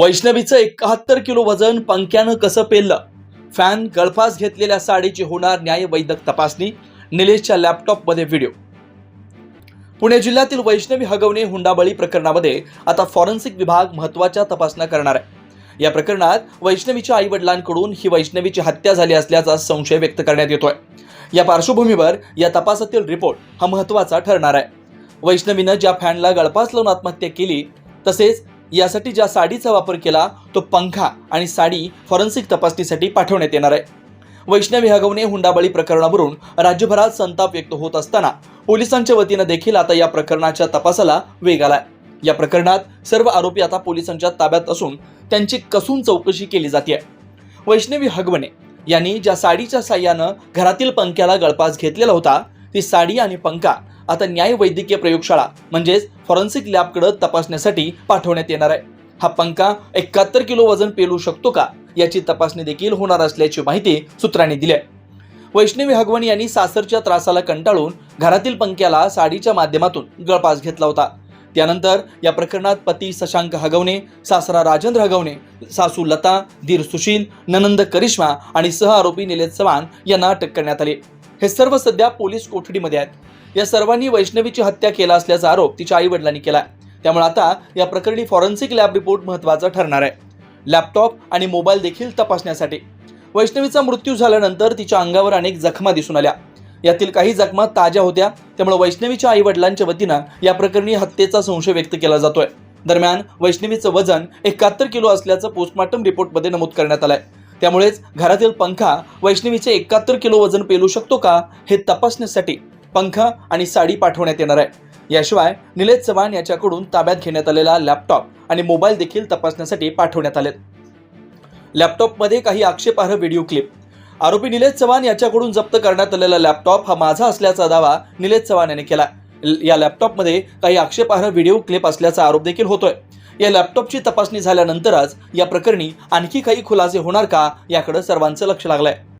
वैष्णवीचं एकाहत्तर किलो वजन पंख्यानं कसं पेललं? फॅन गळफास घेतलेल्या साडीची होणार न्यायवैद्यक तपासणी निलेशच्या लॅपटॉपमध्ये व्हिडिओ. पुणे जिल्ह्यातील वैष्णवी हगवणे हुंडाबळी प्रकरणामध्ये आता फॉरेन्सिक विभाग महत्त्वाच्या तपासण्या करणार आहे. या प्रकरणात वैष्णवीच्या आई वडिलांकडून ही वैष्णवीची हत्या झाली असल्याचा संशय व्यक्त करण्यात येतोय. या पार्श्वभूमीवर या तपासातील रिपोर्ट हा महत्त्वाचा ठरणार आहे. वैष्णवीनं ज्या फॅनला गळफास लावून आत्महत्या केली तसेच यासाठी ज्या साडीचा वापर केला तो पंखा आणि साडी फॉरेन्सिक तपासणीसाठी पाठवण्यात येणार आहे. वैष्णवी हगवणे हुंडाबळी प्रकरणावरून राज्यभरात संताप व्यक्त होत असताना पोलिसांच्या वतीनं देखील आता या प्रकरणाच्या तपासाला वेग आलाय. या प्रकरणात सर्व आरोपी आता पोलिसांच्या ताब्यात असून त्यांची कसून चौकशी केली जाते वैष्णवी हगवणे यांनी ज्या साडीच्या साह्यानं घरातील पंख्याला गळपास घेतलेला होता ती साडी आणि पंखा आता न्याय वैद्यकीय प्रयोगशाळा म्हणजेच फॉरेन्सिक लॅबकडे तपासण्यासाठी पाठवण्यात येणार आहे. हा पंखा एकाहत्तर किलो वजन पेलू शकतो का याची तपासणी देखील होणार असल्याची माहिती सूत्रांनी दिली आहे. वैष्णवी हगवण यांनी सासरच्या त्रासाला कंटाळून घरातील पंख्याला साडीच्या माध्यमातून गळपास घेतला होता. त्यानंतर या प्रकरणात पती शशांक हगवणे सासरा राजेंद्र हगवणे सासू लता धीर सुशील ननंद करिश्मा आणि सह आरोपी निलेश चव्हाण यांना अटक करण्यात आली. हे सर्व सध्या पोलीस कोठडीमध्ये आहेत. या सर्वांनी वैष्णवीची हत्या केला असल्याचा आरोप तिच्या आई वडिलांनी केला त्यामुळे आता या प्रकरणी फॉरेन्सिक लॅब रिपोर्ट महत्त्वाचा ठरणार आहे. लॅपटॉप आणि मोबाईल देखील तपासण्यासाठी. वैष्णवीचा मृत्यू झाल्यानंतर तिच्या अंगावर अनेक जखमा दिसून आल्या. यातील काही जखमा ताज्या होत्या त्यामुळे वैष्णवीच्या आई वडिलांच्या वतीनं या प्रकरणी हत्येचा संशय व्यक्त केला जातोय. दरम्यान वैष्णवीचं वजन एकाहत्तर किलो असल्याचं पोस्टमॉर्टम रिपोर्टमध्ये नमूद करण्यात आलंय. त्यामुळेच घरातील पंखा वैष्णवीचे एकाहत्तर किलो वजन पेलू शकतो का हे तपासण्यासाठी पंखा आणि साडी पाठवण्यात येणार आहे. याशिवाय निलेश चव्हाण याच्याकडून ताब्यात घेण्यात आलेला लॅपटॉप आणि मोबाईल देखील तपासण्यासाठी पाठवण्यात आलेत. लॅपटॉपमध्ये काही आक्षेपार्ह व्हिडिओ क्लिप. आरोपी निलेश चव्हाण याच्याकडून जप्त करण्यात आलेला लॅपटॉप हा माझा असल्याचा दावा निलेश चव्हाण यांनी केला. या लॅपटॉपमध्ये काही आक्षेपार्ह व्हिडिओ क्लिप असल्याचा आरोप देखील होतोय. या लॅपटॉपची तपासणी झाल्यानंतरच या प्रकरणी आणखी काही खुलासे होणार का याकडे सर्वांचं लक्ष लागलंय.